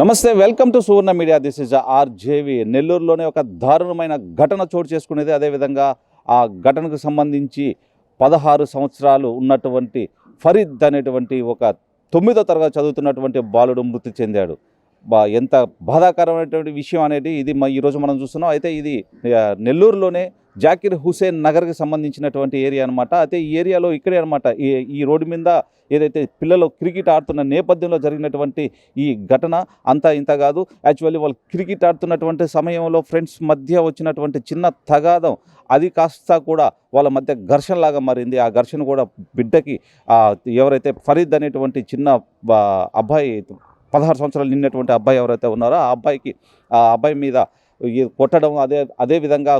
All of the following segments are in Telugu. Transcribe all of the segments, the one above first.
నమస్తే welcome to Suvarna media. This is RJV నెల్లూరులోనే ఒక దారుణమైన ఘటన చోటు చేసుకునేది. అదేవిధంగా ఆ ఘటనకు సంబంధించి పదహారు సంవత్సరాలు ఉన్నటువంటి ఫరీద్ అనేటువంటి ఒక తొమ్మిదో తరగతి చదువుతున్నటువంటి బాలుడు మృతి చెందాడు. బా ఎంత బాధాకరమైనటువంటి విషయం అనేది ఇది ఈరోజు మనం చూస్తున్నాం. అయితే ఇది నెల్లూరులోనే జాకిర్ హుసేన్ నగర్కి సంబంధించినటువంటి ఏరియా అనమాట అయితే ఈ ఏరియాలో ఇక్కడే అనమాట ఈ ఈ రోడ్డు మీద ఏదైతే పిల్లలు క్రికెట్ ఆడుతున్న నేపథ్యంలో జరిగినటువంటి ఈ ఘటన అంతా ఇంత కాదు. యాక్చువల్లీ వాళ్ళు క్రికెట్ ఆడుతున్నటువంటి సమయంలో ఫ్రెండ్స్ మధ్య వచ్చినటువంటి చిన్న తగాదం అది కాస్త కూడా వాళ్ళ మధ్య ఘర్షణలాగా మారింది. ఆ ఘర్షణ కూడా బిడ్డకి ఎవరైతే ఫరీద్ అనేటువంటి చిన్న అబ్బాయి పదహారు సంవత్సరాలు నిన్నటువంటి అబ్బాయి ఎవరైతే ఉన్నారో ఆ అబ్బాయికి ఆ అబ్బాయి మీద కొట్టడం అదే అదే విధంగా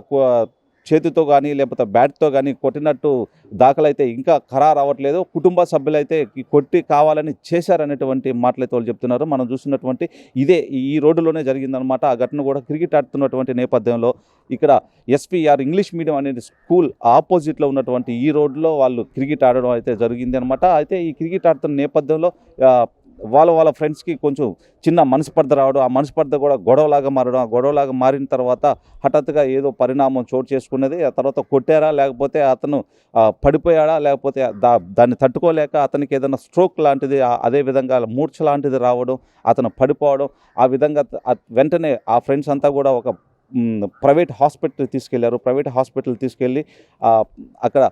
చేతితో కానీ లేకపోతే బ్యాట్తో కానీ కొట్టినట్టు దాఖలైతే ఇంకా ఖరారు అవ్వట్లేదు. కుటుంబ సభ్యులైతే కొట్టి కావాలని చేశారనేటువంటి మాటలైతే వాళ్ళు చెప్తున్నారు. మనం చూస్తున్నటువంటి ఇదే ఈ రోడ్డులోనే జరిగిందనమాట ఆ ఘటన కూడా క్రికెట్ ఆడుతున్నటువంటి నేపథ్యంలో ఇక్కడ ఎస్పీఆర్ ఇంగ్లీష్ మీడియం అనేది స్కూల్ ఆపోజిట్లో ఉన్నటువంటి ఈ రోడ్లో వాళ్ళు క్రికెట్ ఆడడం అయితే జరిగింది అనమాట అయితే ఈ క్రికెట్ ఆడుతున్న నేపథ్యంలో వాళ్ళ వాళ్ళ ఫ్రెండ్స్కి కొంచెం చిన్న మనస్పర్ధ రావడం ఆ మనస్పర్ధ కూడా గొడవలాగా మారడం ఆ గొడవలాగా మారిన తర్వాత హఠాత్తుగా ఏదో పరిణామం చోటు చేసుకున్నది ఆ తర్వాత కొట్టారా లేకపోతే అతను పడిపోయాడా లేకపోతే దా దాన్ని తట్టుకోలేక అతనికి ఏదైనా స్ట్రోక్ లాంటిది అదే విధంగా మూర్ఛ లాంటిది రావడం అతను పడిపోవడం ఆ విధంగా వెంటనే ఆ ఫ్రెండ్స్ అంతా కూడా ఒక ప్రైవేట్ హాస్పిటల్ తీసుకెళ్ళారు. ప్రైవేట్ హాస్పిటల్ తీసుకెళ్ళి అక్కడ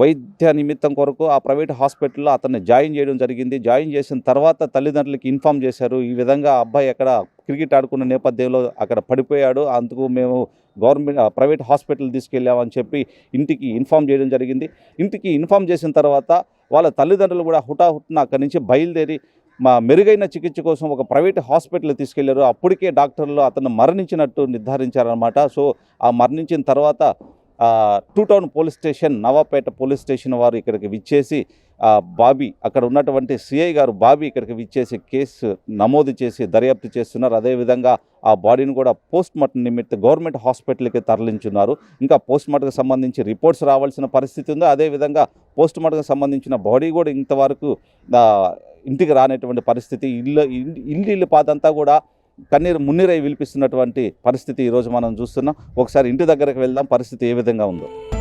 వైద్య నిమిత్తం కొరకు ఆ ప్రైవేట్ హాస్పిటల్లో అతన్ని జాయిన్ చేయడం జరిగింది. జాయిన్ చేసిన తర్వాత తల్లిదండ్రులకి ఇన్ఫామ్ చేశారు. ఈ విధంగా అబ్బాయి అక్కడ క్రికెట్ ఆడుకున్న నేపథ్యంలో అక్కడ పడిపోయాడు. అందుకు మేము గవర్నమెంట్ ఆ, ప్రైవేట్ హాస్పిటల్ తీసుకెళ్ళామని చెప్పి ఇంటికి ఇన్ఫామ్ చేయడం జరిగింది. ఇంటికి ఇన్ఫామ్ చేసిన తర్వాత వాళ్ళ తల్లిదండ్రులు కూడా హుటాహుట్న అక్కడి నుంచి బయలుదేరి మా మెరుగైన చికిత్స కోసం ఒక ప్రైవేట్ హాస్పిటల్ తీసుకెళ్ళారు. అప్పటికే డాక్టర్లు అతను మరణించినట్టు నిర్ధారించారనమాట సో ఆ మరణించిన తర్వాత two town police station Navapeta police station వారు ఇక్కడికి విచ్చేసి బాబీ అక్కడ ఉన్నటువంటి సిఐ గారు బాబీ ఇక్కడికి విచ్చేసి కేసు నమోదు చేసి దర్యాప్తు చేస్తున్నారు. అదేవిధంగా ఆ బాడీని కూడా పోస్ట్ మార్టం నిమిత్తం గవర్నమెంట్ హాస్పిటల్కి తరలించున్నారు. ఇంకా పోస్ట్ మార్టంకి సంబంధించి రిపోర్ట్స్ రావాల్సిన పరిస్థితి ఉంది అదేవిధంగా పోస్ట్ మార్టంకి సంబంధించిన బాడీ కూడా ఇంతవరకు ఇంటికి రానటువంటి పరిస్థితి. ఇల్లు ఇల్లు ఇల్లు ఇల్లు పాదంతా కూడా కన్నీరు మున్నీరై విలిపిస్తున్నటువంటి పరిస్థితి ఈరోజు మనం చూస్తున్నాం. ఒకసారి ఇంటి దగ్గరకు వెళ్దాం. పరిస్థితి ఏ విధంగా ఉందో.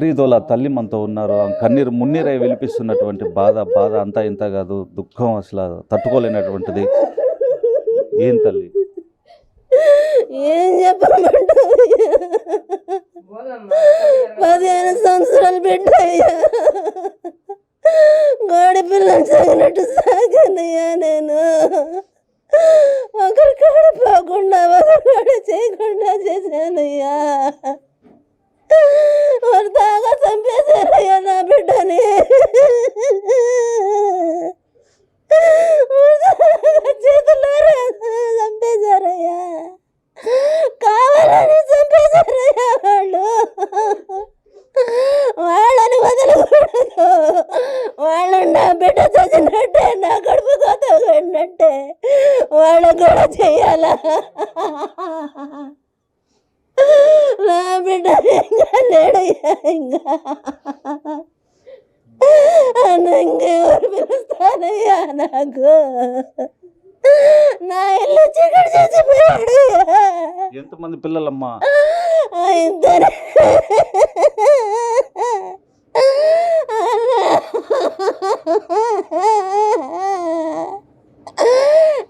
ఫరీదోల తల్లి మనతో ఉన్నారు. ఆ కన్నీరు మున్నీరై విలిపిస్తున్నటువంటి బాధ బాధ అంతా ఇంత కాదు. దుఃఖం అసలు తట్టుకోలేనటువంటిది. ఏం తల్లి? ఏం చెప్పమంటావు? పదిహేను సంవత్సరాలు బిడ్డయ్యా. గోడి పిల్లలు సాగినట్టు సాగానయ్యా నేను. ఒకరి కాడ పోకుండా ఒకరి కాడ చేయకుండా చేశానయ్యా. వాడు బాగా చంపేశారయ్యా నా బిడ్డని. చేతులారా చంపేశారయ్యా కావాలని చంపేశారయ్యా వాళ్ళు. వాళ్ళని వదలకూడదు. వాళ్ళని నా బిడ్డ చచ్చినట్టే నా కడుపు కోత వెళ్ళినట్టే వాళ్ళు కూడా చెయ్యాలా నా బిడ్డ ఇంకా లేడయ్యా ఇంకా నన్ను ఇంకెవరు పిలుస్తానయ్యా నాకు నా ఇల్లు చీకటి చేసిపోయాడయ్యా ఎంతమంది పిల్లలమ్మా ఇద్దరు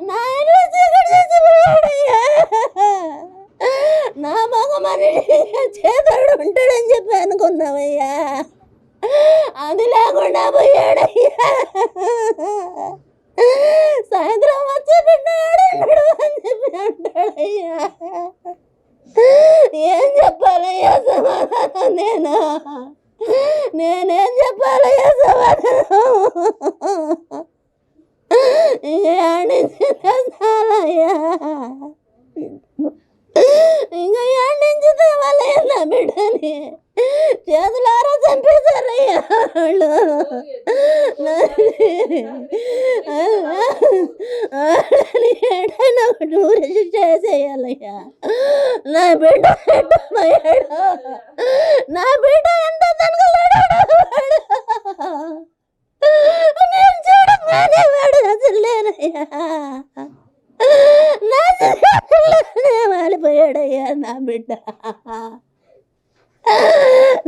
నా ఇల్లు చీకటి చేసిపోయాడయ్యా నా మగ మనిషి చేతాడు ఉంటాడని చెప్పి అనుకున్నావయ్యా అది లేకుండా పోయాడయ్యా సాయంత్రం వచ్చి బిడ్డాడు అని చెప్పి అంటాడయ్యా ఏం చెప్పాలయ్యా సమాధానం నేను నేనేం చెప్పాలయ్యా సమాధానం ఏడించి తెస్తాలయ్యా ఇంకా ఏడించి తేవాలయ్యా నా బిడ్డని నన్ను చేతులారా చంపేశారయ్యా వాళ్ళు వాళ్ళని ఏడైనా ఒకటి ఊరేసి చేసేయాలయ్యా నా బిడ్డ ఎట్టపోయాడు నా బిడ్డ ఎంత తనకలాడాడు నేను చూడగానే వాడు అసలు లేనయ్యా నా చేతుల్లోనే వాలిపోయాడయ్యా నా బిడ్డ.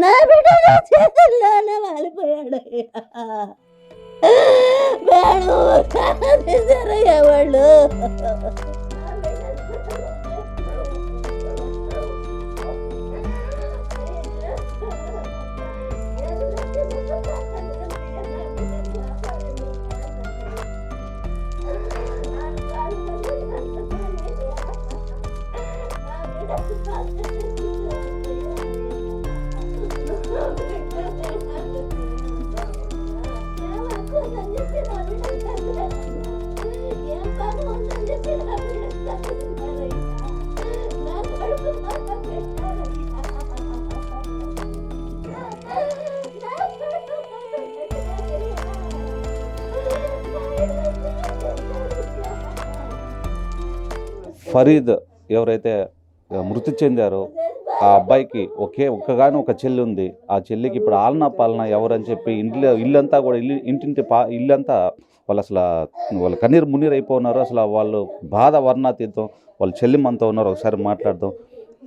నా బిడ్డ నా చేతుల్లోనే వాలిపోయాడయ్యా వేణు తీసారయ్యా వాళ్ళు. ఫరీద్ ఎవరైతే మృతి చెందారో. ఆ అబ్బాయికి ఒకే ఒక్కగాని ఒక చెల్లి ఉంది. ఆ చెల్లికి ఇప్పుడు ఆలనా పాలన ఎవరని చెప్పి ఇంట్లో ఇల్లంతా కూడా ఇల్లు ఇంటింటి పా ఇల్లంతా వాళ్ళు అసలు వాళ్ళు కన్నీరు మున్నీరు అయిపోతున్నారు అసలు వాళ్ళు బాధ వర్ణాతీతం. వాళ్ళు చెల్లిమంతా ఉన్నారు. ఒకసారి మాట్లాడదాం.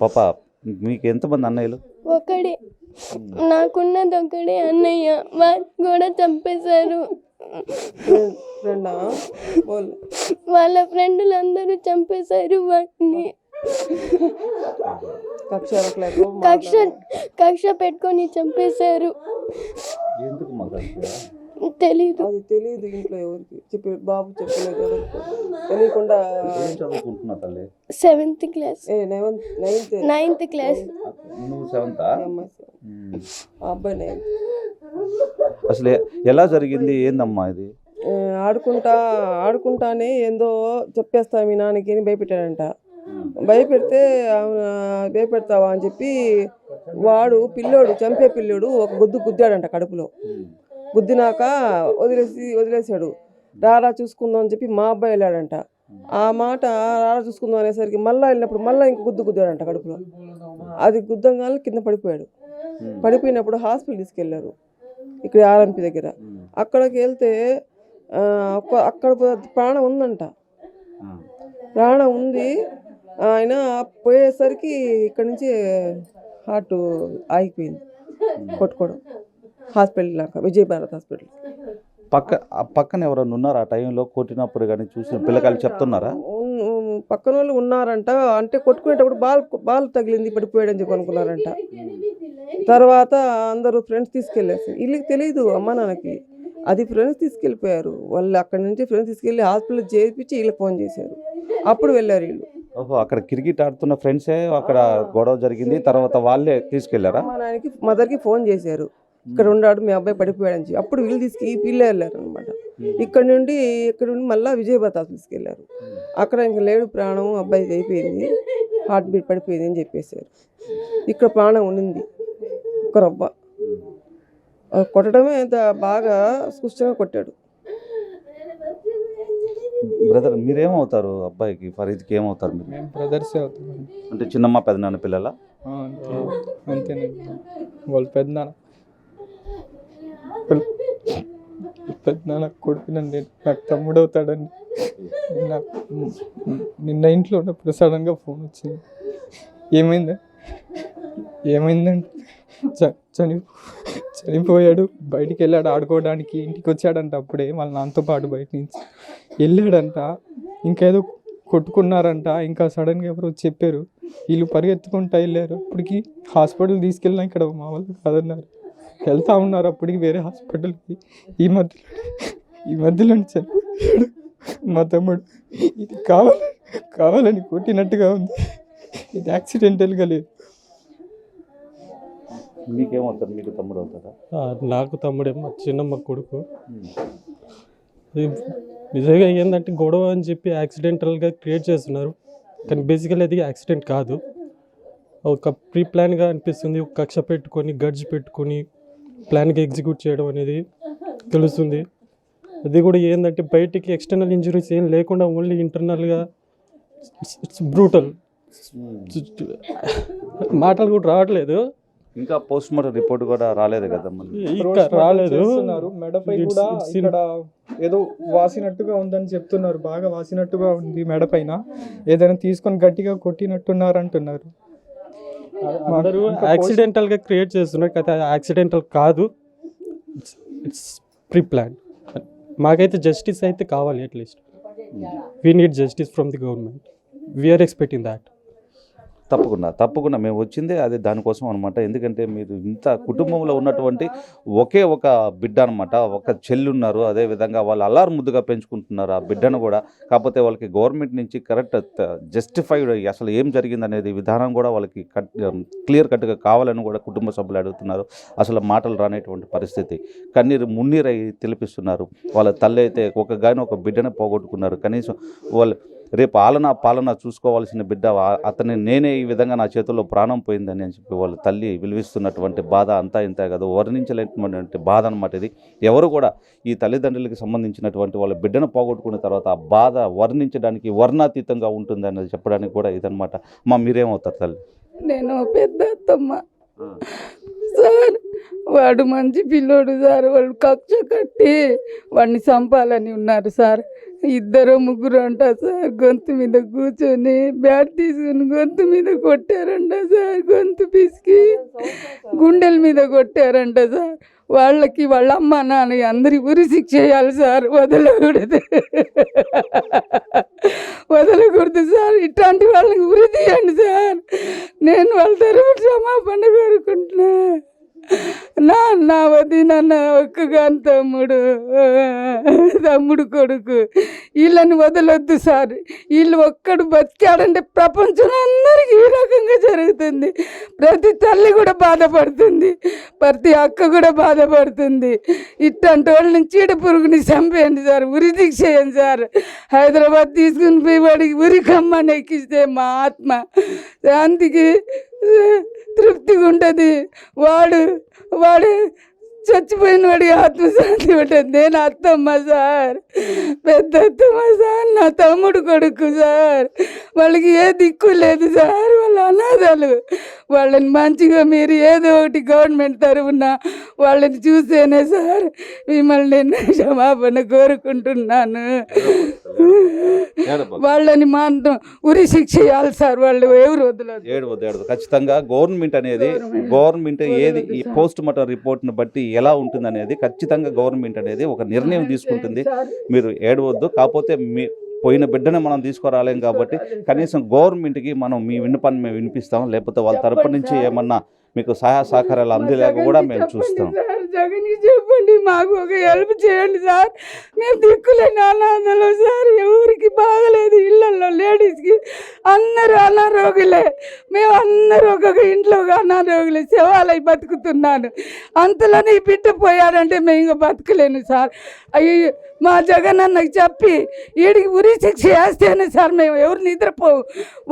పాప మీకు ఎంతమంది అన్నయ్యలు? ఒకడే. నాకున్నది ఒకడే అన్నయ్య. వాడిని కూడా చంపేశారు. వాళ్ళ ఫ్రెండ్లు అందరూ చంపేశారు వాడిని కక్ష కక్ష కక్ష పెట్టుకొని చంపేశారు. తెలీదు. అది తెలియదు ఇంట్లో ఎవరికి. చెప్పి బాబు చెప్పలేదు ఎవరికి. తెలియకుండా ఏం చదువుకుంటున్నా తల్లి? సెవెంత్ క్లాస్ ఏ నైన్త్ నైన్త్. నైన్త్ క్లాస్ నువ్వు సెవెంతా అబ్బాయి నైన్త్. అసలు ఎలా జరిగింది? ఏందమ్మా ఇది? ఆడుకుంటా ఆడుకుంటానే ఏందో చెప్పేస్తా మీ నాన్నకి అని భయపెట్టాడంట. భయపెడితే భయపెడతావా అని చెప్పి వాడు పిల్లోడు చంపే పిల్లోడు ఒక గుద్దు గుద్దాడంట కడుపులో. గుద్దినాక వదిలేసి వదిలేశాడు. రారా చూసుకుందాం అని చెప్పి మా అబ్బాయి వెళ్ళాడంట. ఆ మాట రారా చూసుకుందాం అనేసరికి మళ్ళా వెళ్ళినప్పుడు మళ్ళీ ఇంక గుద్దు గుద్దాడంట కడుపులో. అది గుద్దంగానే కింద పడిపోయాడు. పడిపోయినప్పుడు హాస్పిటల్ తీసుకెళ్ళారు. ఇక్కడ ఆర్ఎంపీ దగ్గర. అక్కడికి వెళ్తే అక్కడ ప్రాణం ఉందంట. ప్రాణం ఉంది. ఆయన పోయేసరికి ఇక్కడ నుంచి హార్ట్ ఆగిపోయింది. కొట్టుకోవడం. హాస్పిటల్ దాకా విజయ భారత్ హాస్పిటల్. పక్క ఆ పక్కన ఎవరైనా ఉన్నారా? ఆ టైంలో కొట్టినప్పుడు కానీ చూసిన పిల్లకాయలు చెప్తున్నారా? పక్కన వాళ్ళు ఉన్నారంట. అంటే కొట్టుకునేటప్పుడు బాల్ బాల్ తగిలింది పడిపోయాడని చెప్పి అనుకున్నారంట. తర్వాత అందరూ ఫ్రెండ్స్ తీసుకెళ్ళేసి వీళ్ళకి తెలియదు అమ్మ నాన్నకి. అది ఫ్రెండ్స్ తీసుకెళ్ళిపోయారు. వాళ్ళు అక్కడి నుంచి ఫ్రెండ్స్ తీసుకెళ్ళి హాస్పిటల్ చేర్పించి వీళ్ళకి ఫోన్ చేశారు. అప్పుడు వెళ్ళారు వీళ్ళు. ఓహో అక్కడ క్రికెట్ ఆడుతున్న ఫ్రెండ్సే అక్కడ గొడవ జరిగింది. తర్వాత వాళ్ళే తీసుకెళ్ళారా? అమ్మ నాన్నకి మదర్కి ఫోన్ చేశారు. ఇక్కడ ఉన్నాడు మీ అబ్బాయి పడిపోయాడని చెప్పి. అప్పుడు వీళ్ళు తీసుకు వీళ్ళే వెళ్ళారు అనమాట ఇక్కడ నుండి ఇక్కడ నుండి మళ్ళీ విజయభాత తీసుకెళ్ళారు. అక్కడ ఇంక లేడు ప్రాణం అబ్బాయికి అయిపోయింది. హార్ట్ బీట్ పడిపోయింది అని చెప్పేశారు. ఇక్కడ ప్రాణం ఉండింది ఒక ఆ కొట్టడమే బాగా స్పష్టంగా కొట్టాడు. బ్రదర్ మీరేమవుతారు అబ్బాయికి? ఫరీద్కి ఏమవుతారు మీరు? మేము బ్రదర్సే అవుతాం అంటే చిన్నమ్మ పెద్దనాన్న పిల్లల? అంతే. అంతేనండి. వాళ్ళు పెద్దనాన్న పెద్దనాన్న కొడుకునండి నాకు తమ్ముడు అవుతాడండి. నాకు నిన్న ఇంట్లో ఉన్నప్పుడు సడన్గా ఫోన్ వచ్చింది. ఏమైంది? ఏమైందంటే చ- చని చనిపోయాడు. బయటికి వెళ్ళాడు ఆడుకోవడానికి. ఇంటికి వచ్చాడంట అప్పుడే వాళ్ళ నాన్నతో పాటు బయట నుంచి వెళ్ళాడంట ఇంకేదో కొట్టుకున్నారంట. ఇంకా సడన్గా ఎవరో చెప్పారు. వీళ్ళు పరిగెత్తుకుంటా వెళ్ళారు అప్పటికి హాస్పిటల్ తీసుకెళ్ళినా ఇక్కడ మా వాళ్ళు కాదన్నారు. వెళ్తా ఉన్నారు అప్పటికి వేరే హాస్పిటల్కి. ఈ మధ్యలో ఈ మధ్యలో చనిపోయాడు మా తమ్ముడు. ఇది కావాలి కావాలని కొట్టినట్టుగా ఉంది. ఇది యాక్సిడెంటల్గా లేదు. మీకేమవుతారు? మీకు తమ్ముడు అవుతారా నాకు తమ్ముడే మా చిన్నమ్మ కొడుకు. నిజంగా ఏంటంటే గొడవ అని చెప్పి యాక్సిడెంటల్గా క్రియేట్ చేస్తున్నారు. కానీ బేసికల్ అది యాక్సిడెంట్ కాదు. ఒక ప్రీ ప్లాన్గా అనిపిస్తుంది. ఒక కక్ష పెట్టుకొని గడ్జ్ పెట్టుకొని ప్లాన్గా ఎగ్జిక్యూట్ చేయడం అనేది తెలుస్తుంది. అది కూడా ఏంటంటే బయటికి ఎక్స్టర్నల్ ఇంజరీస్ ఏం లేకుండా ఓన్లీ ఇంటర్నల్గా ఇట్స్ బ్రూటల్. మాటలు కూడా రావట్లేదు. ఇంకా పోస్ట్ మార్టం రిపోర్ట్ కూడా రాలేదు కదా రాలేదు. మెడపై కూడా ఇక్కడ ఏదో వాసినట్టుగా ఉందని చెప్తున్నారు. బాగా వాసినట్టుగా ఉంది మెడ పైన ఏదైనా తీసుకొని గట్టిగా కొట్టినట్టున్నారు అంటున్నారు అందరూ యాక్సిడెంటల్గా క్రియేట్ చేస్తున్నారు. కదా యాక్సిడెంటల్ కాదు. ఇట్స్ ప్రీ ప్లాన్ మాకైతే జస్టిస్ అయితే కావాలి at least we need justice from the government we are expecting that తప్పకుండా తప్పకుండా మేము వచ్చిందే అదే దానికోసం అనమాట ఎందుకంటే మీరు ఇంత కుటుంబంలో ఉన్నటువంటి ఒకే ఒక బిడ్డ అనమాట ఒక చెల్లి ఉన్నారు అదేవిధంగా వాళ్ళు అల్లారు ముద్దుగా పెంచుకుంటున్నారు ఆ బిడ్డను కూడా. కాకపోతే వాళ్ళకి గవర్నమెంట్ నుంచి కరెక్ట్ జస్టిఫైడ్ అసలు ఏం జరిగింది అనేది విధానం కూడా వాళ్ళకి కట్ క్లియర్ కట్గా కావాలని కూడా కుటుంబ సభ్యులు అడుగుతున్నారు. అసలు మాటలు రానేటువంటి పరిస్థితి. కన్నీరు మున్నీరై తెలిపిస్తున్నారు. వాళ్ళ తల్లి అయితే ఒక గాని ఒక బిడ్డను పోగొట్టుకున్నారు. కనీసం వాళ్ళు రేపు ఆలన పాలన చూసుకోవాల్సిన బిడ్డ అతని నేనే ఈ విధంగా నా చేతుల్లో ప్రాణం పోయిందని అని చెప్పి వాళ్ళ తల్లి విలువిస్తున్నటువంటి బాధ అంతా ఇంతే కాదు వర్ణించలేనటువంటి బాధ అనమాట ఇది. ఎవరు కూడా ఈ తల్లిదండ్రులకి సంబంధించినటువంటి వాళ్ళ బిడ్డను పోగొట్టుకున్న తర్వాత ఆ బాధ వర్ణించడానికి వర్ణాతీతంగా ఉంటుంది అనేది చెప్పడానికి కూడా ఇదనమాట మా మీరేమవుతారు తల్లి? నేను పెద్ద అత్తమ్మ. సార్ వాడు మంచి పిల్లోడు సార్ వాళ్ళు కక్ష కట్టి వాడిని చంపాలని ఉన్నారు సార్. ఇద్దరు ముగ్గురు అంట సార్. గొంతు మీద కూర్చొని బ్యాట్ తీసుకుని గొంతు మీద కొట్టారంట సార్. గొంతు పిసికి గుండెల మీద కొట్టారంట సార్. వాళ్ళకి వాళ్ళ అమ్మ నాన్న అందరి ఊరి శిక్ష చేయాలి సార్. వదలకూడదు. వదలకూడదు సార్. ఇట్లాంటి వాళ్ళకి ఉరి తీయండి సార్. నేను వాళ్ళ తరపు క్షమాపణ కోరుకుంటున్నా. నా నా వదిన నా ఒక్కగాని తమ్ముడు తమ్ముడు కొడుకు. వీళ్ళని వదలొద్దు సార్. వీళ్ళు ఒక్కడు బతికాడంటే ప్రపంచం అందరికీ ఈ రకంగా జరుగుతుంది. ప్రతి తల్లి కూడా బాధపడుతుంది. ప్రతి అక్క కూడా బాధపడుతుంది. ఇట్లాంటి వాళ్ళని చీడ పురుగుని చంపేయండి సార్. ఉరి దీక్ష చేయండి సార్. హైదరాబాద్ తీసుకుని పోయి వాడికి ఉరి కమ్మని ఎక్కిస్తే మా ఆత్మ. శాంతికి తృప్తిగా ఉంటుంది వాడు వాడు చచ్చిపోయిన వాడికి ఆత్మశాంతి ఉంటుంది నేను అత్తమ్మ సార్. పెద్ద అత్తమ్మ సార్ నా తమ్ముడు కొడుకు సార్. వాళ్ళకి ఏ దిక్కు లేదు సార్ వాళ్ళ అనాథాలు. వాళ్ళని మంచిగా మీరు ఏదో ఒకటి గవర్నమెంట్ తరఫున వాళ్ళని చూసేనే సార్ మిమ్మల్ని నేను క్షమాపణ కోరుకుంటున్నాను. వాళ్ళని మాత్రం ఉరి శిక్ష చేయాలి సార్ వాళ్ళు ఎవరు వదలదు ఏడవద్దు ఖచ్చితంగా గవర్నమెంట్ అనేది గవర్నమెంట్. ఏది ఈ పోస్ట్ మార్టం రిపోర్ట్ని బట్టి ఎలా ఉంటుంది అనేది ఖచ్చితంగా గవర్నమెంట్ అనేది ఒక నిర్ణయం తీసుకుంటుంది. మీరు ఏడవద్దు. కాకపోతే మీ పోయిన బిడ్డను మనం తీసుకురాలేం కాబట్టి కనీసం గవర్నమెంట్కి మనం మీ విన్నపాన్ని మేము వినిపిస్తాం. లేకపోతే వాళ్ళ తరపు నుంచి ఏమన్నా మీకు సహాయ సహకారాలు అందేలాగా కూడా మేము చూస్తాం. సార్ జగన్ చెప్పండి మాకు ఒక హెల్ప్ చేయండి సార్. మేము దిక్కులేని అనాథలు సార్ ఎవరికి బాగలేదు ఇళ్ళల్లో లేడీస్కి అందరూ అనారోగులే మేము అందరూ ఒక్కొక్క ఇంట్లో ఒక అనారోగులే శవాలై బతుకుతున్నాను. అంతలోనే ఈ బిడ్డ పోయాడంటే మేము ఇంకా బతకలేను సార్. అయ్యి మా జగన్ అన్నకి చెప్పి వీడికి ఉరి శిక్ష వేస్తేనే సార్ మేము ఎవరు నిద్రపోవు.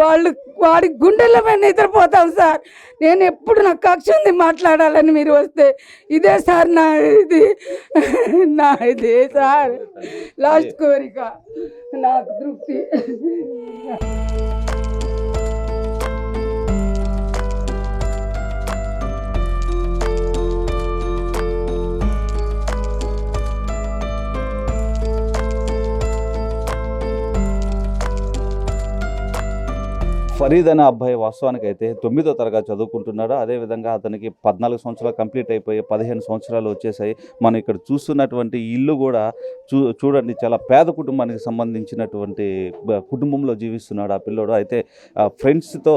వాళ్ళు వాడి గుండెల్లో మేము నిద్రపోతాం సార్. నేను ఎప్పుడు నాకు కక్ష ఉంది మాట్లాడాలని మీరు వస్తే. ఇదే సార్ నా ఇది. నా ఇదే సార్. లాస్ట్ కోరిక. నాకు తృప్తి. ఫరీద్ అనే అబ్బాయి వాస్తవానికి అయితే తొమ్మిదో తరగతి చదువుకుంటున్నాడు. అదేవిధంగా అతనికి పద్నాలుగు సంవత్సరాలు కంప్లీట్ అయిపోయి పదిహేను సంవత్సరాలు వచ్చేసాయి. మనం ఇక్కడ చూస్తున్నటువంటి ఇల్లు కూడా చూ చూడండి చాలా పేద కుటుంబానికి సంబంధించినటువంటి కుటుంబంలో జీవిస్తున్నాడు ఆ పిల్లోడు. అయితే ఫ్రెండ్స్తో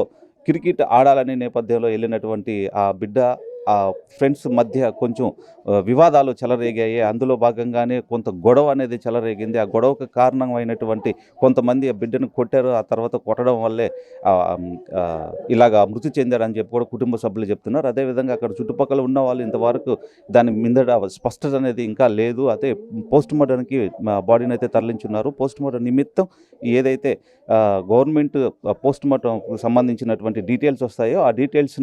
క్రికెట్ ఆడాలనే నేపథ్యంలో వెళ్ళినటువంటి ఆ బిడ్డ ఆ ఫ్రెండ్స్ మధ్య కొంచెం వివాదాలు చెలరేగాయి. అందులో భాగంగానే కొంత గొడవ అనేది చెలరేగింది. ఆ గొడవకు కారణమైనటువంటి కొంతమంది ఆ బిడ్డను కొట్టారు. ఆ తర్వాత కొట్టడం వల్లే ఇలాగా మృతి చెందారని చెప్పి కూడా కుటుంబ సభ్యులు చెప్తున్నారు. అదేవిధంగా అక్కడ చుట్టుపక్కల ఉన్న వాళ్ళు ఇంతవరకు దాని మిందట స్పష్టత అనేది ఇంకా లేదు. అదే పోస్ట్ మార్టంకి బాడీని అయితే తరలించున్నారు. పోస్ట్ మార్టం నిమిత్తం ఏదైతే గవర్నమెంట్ పోస్ట్ మార్టంకు సంబంధించినటువంటి డీటెయిల్స్ వస్తాయో ఆ డీటెయిల్స్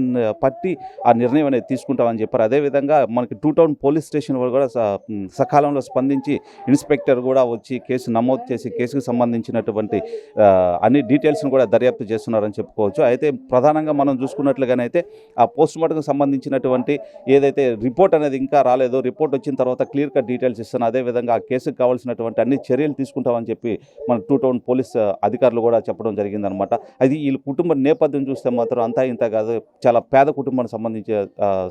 పట్టి ఆ నిర్ణయం అనేది తీసుకుంటామని చెప్పారు. అదేవిధంగా మనకి టూ టౌన్ పోలీస్ స్టేషన్ వాళ్ళు కూడా స- సకాలంలో స్పందించి ఇన్స్పెక్టర్ కూడా వచ్చి కేసు నమోదు చేసి కేసుకు సంబంధించినటువంటి అన్ని డీటెయిల్స్ని కూడా దర్యాప్తు చేస్తున్నారని చెప్పుకోవచ్చు. అయితే ప్రధానంగా మనం చూసుకున్నట్లుగానైతే ఆ పోస్ట్ మార్టంకు సంబంధించినటువంటి ఏదైతే రిపోర్ట్ అనేది ఇంకా రాలేదు రిపోర్ట్ వచ్చిన తర్వాత క్లియర్ కట్ డీటెయిల్స్ ఇస్తాను. అదేవిధంగా ఆ కేసుకు కావాల్సినటువంటి అన్ని చర్యలు తీసుకుంటామని చెప్పి మన టూ టౌన్ పోలీస్ అధికారులు కూడా చెప్పడం జరిగిందనమాట. అది వీళ్ళ కుటుంబ నేపథ్యం చూస్తే మాత్రం అంతా ఇంత కాదు. చాలా పేద కుటుంబానికి సంబంధించి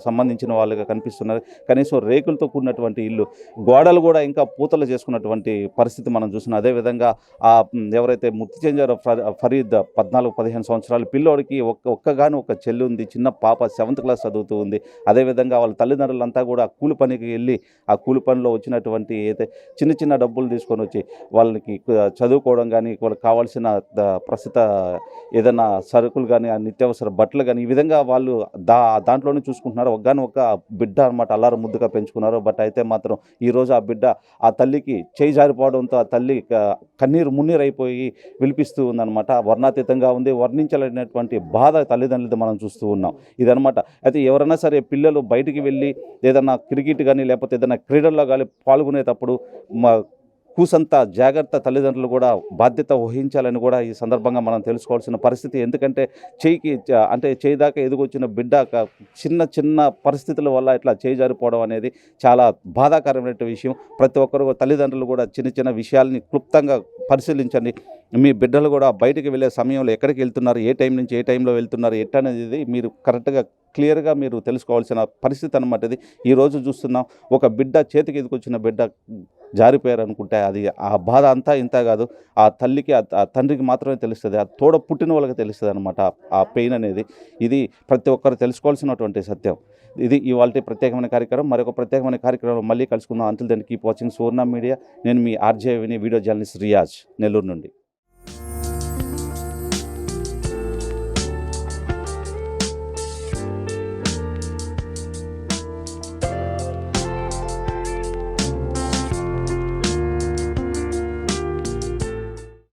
సంబంధించిన వాళ్ళుగా కనిపిస్తున్నారు. కనీసం రేకులతో కూడినటువంటి ఇల్లు గోడలు కూడా ఇంకా పూతలు చేసుకున్నటువంటి పరిస్థితి మనం చూస్తున్నాం. అదేవిధంగా ఆ ఎవరైతే మృతి చెందారో ఫరీద్ పద్నాలుగు పదిహేను సంవత్సరాలు పిల్లోడికి ఒక్క ఒక్కగాని ఒక చెల్లి ఉంది. చిన్న పాప సెవెంత్ క్లాస్ చదువుతూ ఉంది. అదేవిధంగా వాళ్ళ తల్లిదండ్రులంతా కూడా కూలి పనికి వెళ్ళి ఆ కూలి పనిలో వచ్చినటువంటి అయితే చిన్న చిన్న డబ్బులు తీసుకొని వచ్చి వాళ్ళకి చదువుకోవడం కానీ వాళ్ళకి కావాల్సిన ప్రస్తుత ఏదైనా సరుకులు కానీ నిత్యావసర బట్టలు కానీ ఈ విధంగా వాళ్ళు దా దాంట్లోనే చూసుకుంటున్నారు. ఒక్కగాని ఒక బిడ్డ అనమాట అల్లారు ముద్దుగా పెంచుకున్నారు బట్ అయితే మాత్రం ఈరోజు ఆ బిడ్డ ఆ తల్లికి చేయి జారిపోవడంతో ఆ తల్లి కన్నీరు మున్నీరు అయిపోయి విలిపిస్తూ ఉందన్నమాట. వర్ణాతీతంగా ఉంది. వర్ణించలేనటువంటి బాధ తల్లిదండ్రులతో మనం చూస్తూ ఉన్నాం. ఇదనమాట అయితే ఎవరైనా సరే పిల్లలు బయటికి వెళ్ళి ఏదైనా క్రికెట్ కానీ లేకపోతే ఏదైనా క్రీడల్లో కానీ పాల్గొనేటప్పుడు మా కూసంత జాగ్రత్త తల్లిదండ్రులు కూడా బాధ్యత వహించాలని కూడా ఈ సందర్భంగా మనం తెలుసుకోవాల్సిన పరిస్థితి. ఎందుకంటే చేయికి అంటే చేయి దాకా ఎదుగొచ్చిన బిడ్డ చిన్న చిన్న పరిస్థితుల వల్ల ఇట్లా చేయి జారిపోవడం అనేది చాలా బాధాకరమైన విషయం. ప్రతి ఒక్కరు తల్లిదండ్రులు కూడా చిన్న చిన్న విషయాల్ని క్లుప్తంగా పరిశీలించండి. మీ బిడ్డలు కూడా బయటకు వెళ్ళే సమయంలో ఎక్కడికి వెళ్తున్నారు ఏ టైం నుంచి ఏ టైంలో వెళ్తున్నారు ఎట్టనేది మీరు కరెక్ట్గా క్లియర్గా మీరు తెలుసుకోవాల్సిన పరిస్థితి అనమాట ఇది. ఈరోజు చూస్తున్నాం ఒక బిడ్డ చేతికి ఎదుకొచ్చిన బిడ్డ జారిపోయారు అనుకుంటే అది ఆ బాధ అంతా ఇంత కాదు. ఆ తల్లికి ఆ- తండ్రికి మాత్రమే తెలుస్తుంది. ఆ తోడ పుట్టిన వాళ్ళకి తెలుస్తుంది అనమాట ఆ పెయిన్ అనేది. ఇది ప్రతి ఒక్కరు తెలుసుకోవాల్సినటువంటి సత్యం. ఇది ఇవాళ ప్రత్యేకమైన కార్యక్రమం. మరొక ప్రత్యేకమైన కార్యక్రమం మళ్ళీ కలుసుకుందాం. అంతుల్ దాన్ని కీప్ వాచింగ్ సువర్ణ మీడియా నేను మీ ఆర్జేవిని వీడియో జర్నలిస్ట్ రియాజ్ నెల్లూరు నుండి.